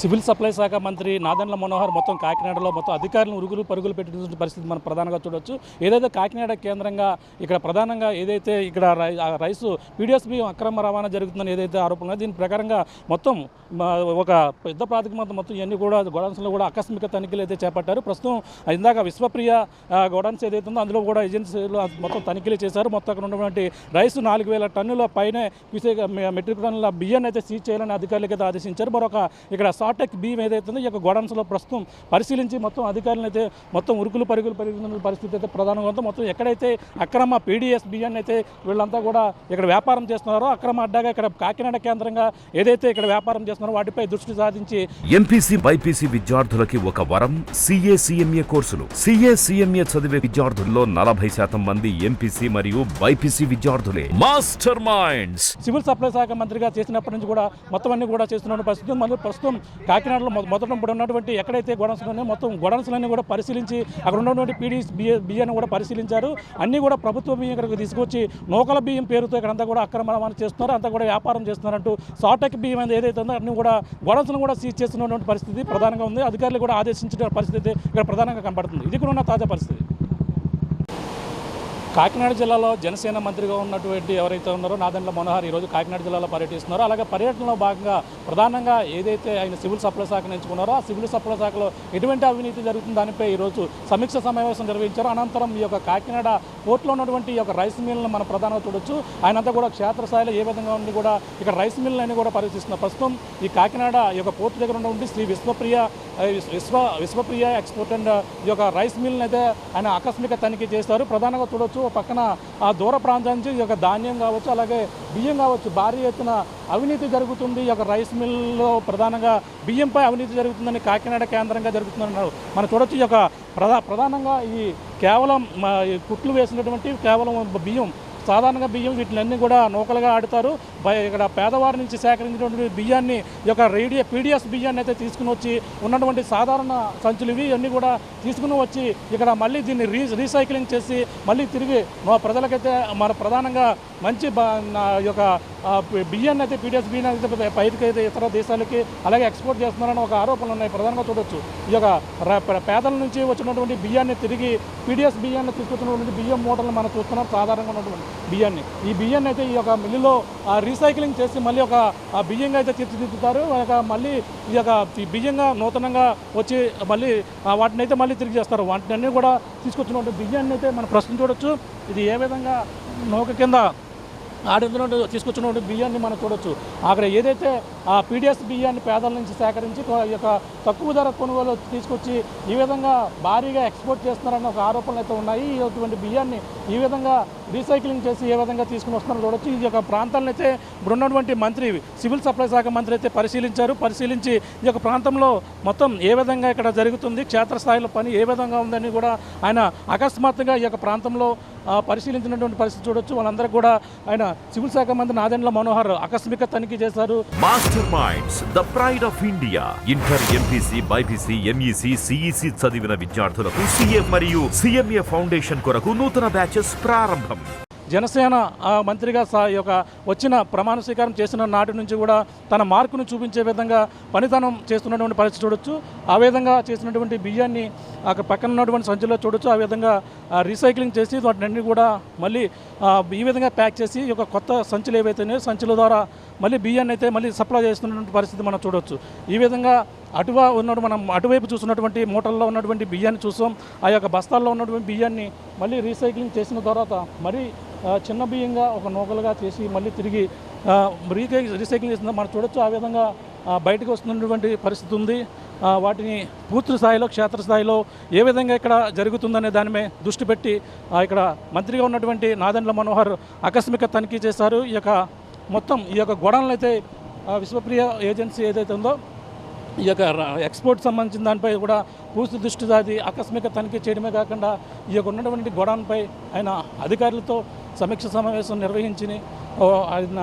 Civil supply శాఖ మంత్రి నాదన్ల మనోహర్ మొత్తం కాకినాడలో మొత్తం అధికారులను ఉరుగులు పరుగులు పెట్టినటువంటి పరిస్థితి మనం ప్రధానంగా చూడొచ్చు. ఏదైతే కాకినాడ కేంద్రంగా ఇక్కడ ప్రధానంగా ఏదైతే ఇక్కడ రైసు పీడిఎస్ బియ్యం అక్రమ రవాణా జరుగుతుందని ఏదైతే ఆరోపణ దీని ప్రకారంగా మొత్తం ఒక పెద్ద ప్రాతిక మొత్తం ఇవన్నీ కూడా గోడౌన్స్లో కూడా ఆకస్మిక తనిఖీలు అయితే చేపట్టారు. ప్రస్తుతం ఇందాక విశ్వప్రియ గోడౌన్స్ ఏదైతే ఉందో అందులో కూడా ఏజెన్సీలు మొత్తం తనిఖీలు చేశారు. మొత్తం అక్కడ ఉన్నటువంటి రైస్ నాలుగు వేల టన్నుల పైనే మెట్రిక్ టన్నుల బియ్యాన్ని అయితే సీజ్ చేయాలని అధికారులకు అయితే ఆదేశించారు. మరొక ఇక్కడ షార్టెక్ బియ్యం ఏదైతే ఉందో ఈ యొక్క గోడౌన్స్లో ప్రస్తుతం పరిశీలించి మొత్తం అధికారులను అయితే మొత్తం ఉరుకులు పరుగులు పెరుగుతున్న పరిస్థితి అయితే ప్రధానంగా ఉందో. మొత్తం ఎక్కడైతే అక్రమ పీడిఎస్ బియ్యాన్ని అయితే వీళ్ళంతా కూడా ఇక్కడ వ్యాపారం చేస్తున్నారో అక్రమ అడ్డాగా ఇక్కడ కాకినాడ కేంద్రంగా ఏదైతే ఇక్కడ వ్యాపారం చేస్తున్నారో వాటిపై దృష్టి సాధించి ఎంపీసీ బైపీసీ విద్యార్థులకి ఒక వరం సిఏ సిఎంఏ కోర్సులు. సిఏ సిఎంఏ చదివే విద్యార్థుల్లో నలభై శాతం మంది ఎంపీసీ మరియు బైపీసీ విద్యార్థులే. మాస్టర్ మైండ్స్ సివిల్ సప్లై శాఖ మంత్రిగా చేసినప్పటి నుంచి కూడా మొత్తం అన్ని కూడా చేస్తున్న పరిస్థితి మరియు ప్రస్తుతం కాకినాడలో మొదట ఇప్పుడు ఉన్నటువంటి ఎక్కడైతే గొడవన్స్ ఉన్నాయో మొత్తం గొడవన్స్లన్నీ కూడా పరిశీలించి అక్కడ ఉన్నటువంటి పీడీఎస్ బియ్య బియ్యాన్ని కూడా పరిశీలించారు. అన్నీ కూడా ప్రభుత్వ బియ్యం ఇక్కడికి తీసుకొచ్చి నూకల బియ్యం పేరుతో ఇక్కడంతా కూడా అక్రమ రవాణా చేస్తున్నారు. అంతా కూడా వ్యాపారం చేస్తున్నారంటూ సాటెక్ బియ్యం అనేది ఏదైతే ఉందో అన్ని కూడా గొడవన్స్ను కూడా సీజ్ చేస్తున్నటువంటి పరిస్థితి ప్రధానంగా ఉంది. అధికారులు కూడా ఆదేశించిన పరిస్థితి ఇక్కడ ప్రధానంగా కనబడుతుంది. ఇది కూడా ఉన్న తాజా పరిస్థితి. కాకినాడ జిల్లాలో జనసేన మంత్రిగా ఉన్నటువంటి ఎవరైతే ఉన్నారో నాదండ్ల మనోహర్ ఈరోజు కాకినాడ జిల్లాలో పర్యటిస్తున్నారో. అలాగే పర్యటనలో భాగంగా ప్రధానంగా ఏదైతే ఆయన సివిల్ సప్లై శాఖను ఎంచుకున్నారో ఆ సివిల్ సప్లై శాఖలో ఎటువంటి అవినీతి జరుగుతుంది? దానిపై ఈరోజు సమీక్ష సమావేశం నిర్వహించారు. అనంతరం ఈ యొక్క కాకినాడ పోర్ట్లో ఉన్నటువంటి ఈ యొక్క రైస్ మిల్లను మనం ప్రధానంగా చూడొచ్చు. ఆయనంతా కూడా క్షేత్రస్థాయిలో ఏ విధంగా ఉంది కూడా ఇక్కడ రైస్ మిల్ అని కూడా పరిశీలిస్తున్నారు. ప్రస్తుతం ఈ కాకినాడ ఈ యొక్క పోర్టు దగ్గర ఉన్నటువంటి శ్రీ విశ్వప్రియ విశ్వ- విశ్వ విశ్వప్రియ ఎక్స్పోర్ట్ అండ్ ఈ యొక్క రైస్ మిల్ని అయితే ఆయన ఆకస్మిక తనిఖీ చేస్తారు. ప్రధానంగా చూడొచ్చు ఒక పక్కన ఆ దూర ప్రాంతం నుంచి ఈ యొక్క ధాన్యం కావచ్చు అలాగే బియ్యం కావచ్చు భారీ ఎత్తున అవినీతి జరుగుతుంది. ఈ యొక్క రైస్ మిల్లో ప్రధానంగా బియ్యంపై అవినీతి జరుగుతుందని కాకినాడ కేంద్రంగా జరుగుతుందన్నారు. మనం చూడొచ్చు ఈ యొక్క ప్రధా ప్రధానంగా ఈ కేవలం ఈ కుట్లు వేసినటువంటి కేవలం బియ్యం సాధారణంగా బియ్యం వీటిలన్నీ కూడా నూకలుగా ఆడతారు. ఇక్కడ పేదవారి నుంచి సేకరించినటువంటి బియ్యాన్ని ఈ యొక్క రేడియో పీడిఎస్ బియ్యాన్ని అయితే తీసుకుని వచ్చి ఉన్నటువంటి సాధారణ సంచులు ఇవి అన్నీ కూడా తీసుకుని వచ్చి ఇక్కడ మళ్ళీ దీన్ని రీ రీసైక్లింగ్ చేసి మళ్ళీ తిరిగి మా ప్రజలకైతే మన ప్రధానంగా మంచి యొక్క బియ్యాన్ని అయితే పీడిఎస్ బియ్యాన్ని అయితే బయటకు అయితే ఇతర దేశాలకి అలాగే ఎక్స్పోర్ట్ చేస్తున్నారని ఒక ఆరోపణలు ఉన్నాయి. ప్రధానంగా చూడొచ్చు. ఈ యొక్క పేదల నుంచి వచ్చినటువంటి బియ్యాన్ని తిరిగి పీడిఎస్ బియ్యాన్ని తీసుకొచ్చినటువంటి బియ్యం మూటలను మనం చూస్తున్నాం. సాధారణంగా ఉన్నటువంటి బియ్యాన్ని. ఈ బియ్యాన్ని అయితే ఈ యొక్క మిల్లులో రీసైక్లింగ్ చేసి మళ్ళీ ఒక బియ్యంగా అయితే తీర్చిదిద్దుతారు. మళ్ళీ ఈ యొక్క ఈ బియ్యంగా నూతనంగా వచ్చి మళ్ళీ వాటిని అయితే మళ్ళీ తిరిగి చేస్తారు. వాటిని కూడా తీసుకొచ్చినటువంటి బియ్యాన్ని అయితే మనం ప్రశ్న చూడొచ్చు. ఇది ఏ విధంగా నౌక కింద ఆడించినట్టు తీసుకొచ్చినటువంటి బియ్యాన్ని మనం చూడొచ్చు. అక్కడ ఏదైతే ఆ పీడిఎస్ బియ్యాన్ని పేదల నుంచి సేకరించి ఈ యొక్క తక్కువ ధర కొనుగోలు తీసుకొచ్చి ఈ విధంగా భారీగా ఎక్స్పోర్ట్ చేస్తున్నారన్న ఒక ఆరోపణలు అయితే ఉన్నాయి. ఇటువంటి బియ్యాన్ని ఈ విధంగా రీసైక్లింగ్ చేసి ఏ విధంగా తీసుకుని వస్తున్నారో చూడొచ్చు. ఈ యొక్క ప్రాంతాలను అయితే ఇప్పుడు ఉన్నటువంటి మంత్రి సివిల్ సప్లై శాఖ మంత్రి అయితే పరిశీలించారు. పరిశీలించి ఈ యొక్క ప్రాంతంలో మొత్తం ఏ విధంగా ఇక్కడ జరుగుతుంది క్షేత్రస్థాయిలో పని ఏ విధంగా ఉందని కూడా ఆయన అకస్మాత్తుగా ఈ యొక్క ప్రాంతంలో పరిశీలించినటువంటి పరిస్థితి చూడొచ్చు. వాళ్ళందరూ కూడా ఆయన సివిల్ శాఖ మంత్రి నాదెండ్ల మనోహర్ ఆకస్మిక తనిఖీ చేశారు. Master minds the pride of India. Inter MPC BiPC MEC CEC చదివిన విద్యార్థులకు సిఏ మరియు సిఎంఏ ఫౌండేషన్ కొరకు నూతన బ్యాచెస్ ప్రారంభం. జనసేన మంత్రిగా సా యొక్క వచ్చిన ప్రమాణ స్వీకారం చేసిన నాటి నుంచి కూడా తన మార్కును చూపించే విధంగా పనితనం చేస్తున్నటువంటి పరిస్థితి చూడొచ్చు. ఆ విధంగా చేసినటువంటి బియ్యాన్ని అక్కడ పక్కన ఉన్నటువంటి సంచుల్లో చూడొచ్చు. ఆ విధంగా రీసైక్లింగ్ చేసి వాటిని కూడా మళ్ళీ ఈ విధంగా ప్యాక్ చేసి ఈ యొక్క కొత్త సంచులు ఏవైతేనే సంచుల ద్వారా మళ్ళీ బియ్యాన్ని అయితే మళ్ళీ సప్లై చేస్తున్నటువంటి పరిస్థితి మనం చూడొచ్చు. ఈ విధంగా అటువా ఉన్నటువంటి మనం అటువైపు చూసినటువంటి మూటల్లో ఉన్నటువంటి బియ్యాన్ని చూసాం. ఆ యొక్క బస్తాల్లో ఉన్నటువంటి బియ్యాన్ని మళ్ళీ రీసైక్లింగ్ చేసిన తర్వాత మరీ చిన్న బియ్యంగా ఒక నూకలుగా చేసి మళ్ళీ తిరిగి ఆ, రీకే రీసైక్లింగ్ చేసిన మనం చూడొచ్చు ఆ విధంగా బయటకు వస్తున్నటువంటి పరిస్థితి ఉంది. వాటిని పూర్తి స్థాయిలో క్షేత్రస్థాయిలో ఏ విధంగా ఇక్కడ జరుగుతుందనే దానిమే దృష్టి పెట్టి ఇక్కడ మంత్రిగా ఉన్నటువంటి నాదండ్ల మనోహర్ ఆకస్మిక తనిఖీ చేశారు. ఈ యొక్క మొత్తం ఈ యొక్క గొడవలను అయితే విశ్వప్రియ ఏజెన్సీ ఏదైతే ఉందో ఈ యొక్క ఎక్స్పోర్ట్ సంబంధించిన దానిపై కూడా పూర్తి దృష్టి సాది ఆకస్మిక తనిఖీ చేయడమే కాకుండా ఈ యొక్క ఉన్నటువంటి గొడవపై ఆయన అధికారులతో సమీక్ష సమావేశం నిర్వహించి ఆయన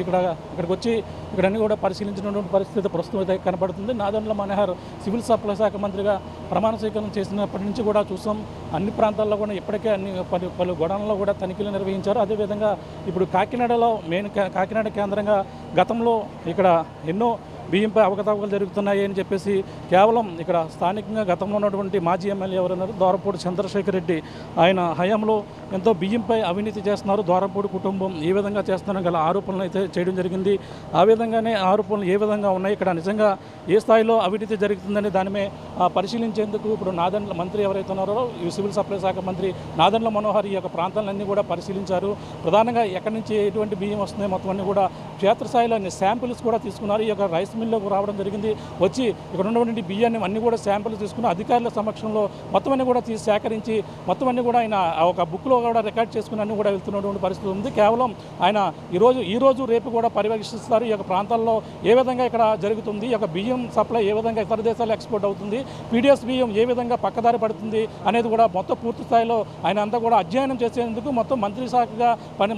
ఇక్కడ ఇక్కడికి వచ్చి ఇక్కడన్నీ కూడా పరిశీలించినటువంటి పరిస్థితి ప్రస్తుతం అయితే కనబడుతుంది. నాదండ్ల మనోహర్ సివిల్ సప్లై శాఖ మంత్రిగా ప్రమాణ స్వీకారం చేసినప్పటి నుంచి కూడా చూసాం. అన్ని ప్రాంతాల్లో కూడా ఇప్పటికే అన్ని పలు పలు గొడవల్లో కూడా తనిఖీలు నిర్వహించారు. అదేవిధంగా ఇప్పుడు కాకినాడలో మెయిన్ కాకినాడ కేంద్రంగా గతంలో ఇక్కడ ఎన్నో బియ్యంపై అవకతవకలు జరుగుతున్నాయి అని చెప్పేసి కేవలం ఇక్కడ స్థానికంగా గతంలో ఉన్నటువంటి మాజీ ఎమ్మెల్యే ఎవరన్నారు? దోరపూడి చంద్రశేఖర్ రెడ్డి. ఆయన హయాంలో ఎంతో బియ్యంపై అవినీతి చేస్తున్నారు. దోరపూడి కుటుంబం ఏ విధంగా చేస్తున్నారో గల ఆరోపణలు అయితే చేయడం జరిగింది. ఆ విధంగానే ఆరోపణలు ఏ విధంగా ఉన్నాయి? ఇక్కడ నిజంగా ఏ స్థాయిలో అవినీతి జరుగుతుందని దానిమే పరిశీలించేందుకు ఇప్పుడు నాదండ్ల మంత్రి ఎవరైతే ఉన్నారో ఈ సివిల్ సప్లై శాఖ మంత్రి నాదండ్ల మనోహర్ ఈ యొక్క ప్రాంతాలన్నీ కూడా పరిశీలించారు. ప్రధానంగా ఎక్కడి నుంచి ఎటువంటి బియ్యం వస్తున్నాయి మొత్తం అన్ని కూడా క్షేత్రస్థాయిలో అన్ని శాంపిల్స్ కూడా తీసుకున్నారు. ఈ యొక్క రైస్ మిల్లోకి రావడం జరిగింది. వచ్చి ఇక్కడ ఉన్నటువంటి బియ్యాన్ని అన్ని కూడా శాంపిల్ తీసుకుని అధికారుల సమక్షంలో మొత్తం అన్ని కూడా తీసి సేకరించి మొత్తం అన్ని కూడా ఆయన ఒక బుక్లో కూడా రికార్డ్ చేసుకుని అన్ని కూడా వెళ్తున్నటువంటి పరిస్థితి ఉంది. కేవలం ఆయన ఈరోజు ఈ రోజు రేపు కూడా పర్యవేక్షిస్తారు ఈ యొక్క ప్రాంతాల్లో ఏ విధంగా ఇక్కడ జరుగుతుంది ఈ యొక్క బియ్యం సప్లై ఏ విధంగా ఇతర దేశాలు ఎక్స్పోర్ట్ అవుతుంది పీడిఎస్ బియ్యం ఏ విధంగా పక్కదారి పడుతుంది అనేది కూడా మొత్తం పూర్తి స్థాయిలో ఆయన అంతా కూడా అధ్యయనం చేసేందుకు మొత్తం మంత్రి శాఖగా పని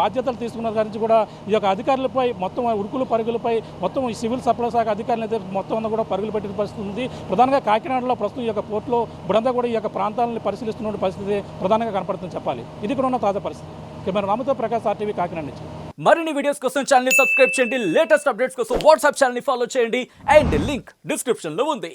బాధ్యతలు తీసుకున్న గురించి కూడా ఈ యొక్క అధికారులపై మొత్తం ఉరుకులు పరుగులపై మొత్తం ఈ సివిల్ సప్లై శాఖ అధికారులు అయితే మొత్తం అంతా కూడా పరుగులు పెట్టిన పరిస్థితి ఉంది. ప్రధానంగా కాకినాడలో ప్రస్తుతం ఈ యొక్క పోర్టులో ఇప్పుడంతా కూడా ఈ యొక్క ప్రాంతాలను పరిశీలిస్తున్న పరిస్థితి ప్రధానంగా కనపడుతుందని చెప్పాలి. ఇది కూడా ఉన్న తాజా పరిస్థితి. కెమెరా రామతో ప్రకాష్ ఆర్టీవీ కాకినాడ నుంచి. మరిన్ని వీడియోస్ కోసం ఛానల్ సబ్స్క్రైబ్ చేయండి. లేటెస్ట్ అప్డేట్స్ కోసం వాట్సాప్ ఛానల్ ఫాలో చేయండి. అండ్ లింక్ డిస్క్రిప్షన్లో ఉంది.